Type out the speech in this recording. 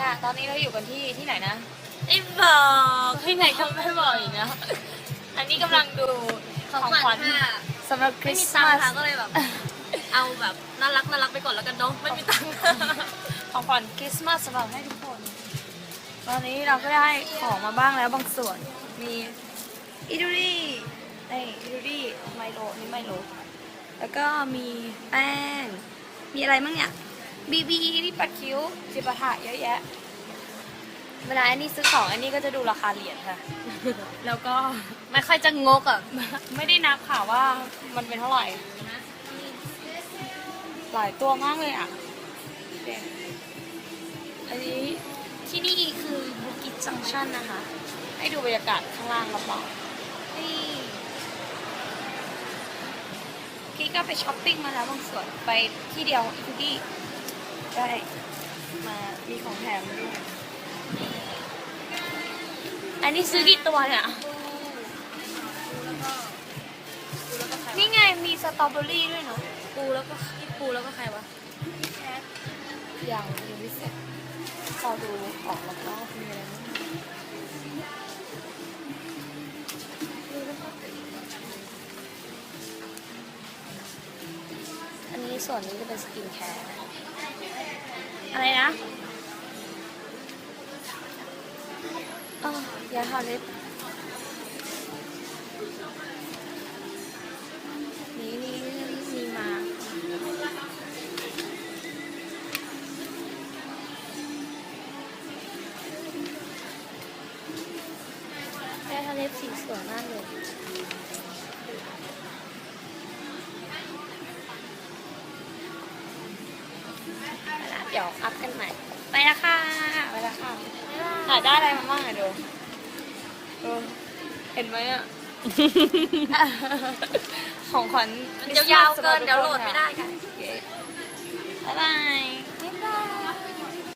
ค่ะ ตอนนี้เราอยู่กันที่ที่ไหนนะไม่บอกที่ไหนก็ไม่บอกอีกนะ อันนี้กำลังดูของของขขวัวัญญค่ะสำหรับคไม่ริสมีต์ตังมาค์ค่ะสก็เลยแบบ เอาแบบน่ารักน่ารักไปก่อนแล้วกันเนาะไม่มีตังค์ของขวัญคริสต์มาสสำหรับให้ทุกคน ตอนนี้เราก็ได้ของมาบ้างแล้วบางส่วน มีอิดูรี่นี่อิดูรี่ไมโลนี่ไมโล แล้วก็มีแป้ง มีอะไรบ้างเนี่ย บีบีที่ปัดคิ้วจิปาถะเยอะแยะ เวลาอันนี้ซื้อของอันนี้ก็จะดูราคาเหรียญค่ะ แล้วก็ไม่ค่อยจะงกอะ ไม่ได้นับค่ะว่ามันเป็นเท่าไหร่ หลายตัวมากเลยอะโอเคอันนี้ที่นี่คือบุกิจจังชันนะคะ ให้ดูบรรยากาศข้างล่างรอบๆนี่กี้ก็ไปช้อปปิ้งมาแล้วบางส่วนไปที่เดียวอีกที่ ได้มามีของแถมมาด้วยอันนี้ซื้อกี่ตัวเนี่ยนี่ไงมีสตรอเบอรี่ด้วยเนาะปูแล้วก็พี่ปูแล้วก็ใครวะอย่างยังไม่เสร็จพอดูออกแล้วก็มีอะไรบ้างอันนี้ส่วนนี้จะเป็นสกินแคร์ อะไรนะอ๋อยาทาเล็บนี่นี่มีมาแค่ทะเล็บสีสวยมากเลย ดี๋ยวอัพกันใหม่ ไปละค่ะ ไปละค่ะถ่ายได้อะไรมาบ้างอะดูดูเห็นไหมอะ ของขวัญยาวเกินเดี๋ยวโหลดไม่ได้กัน บ๊ายบาย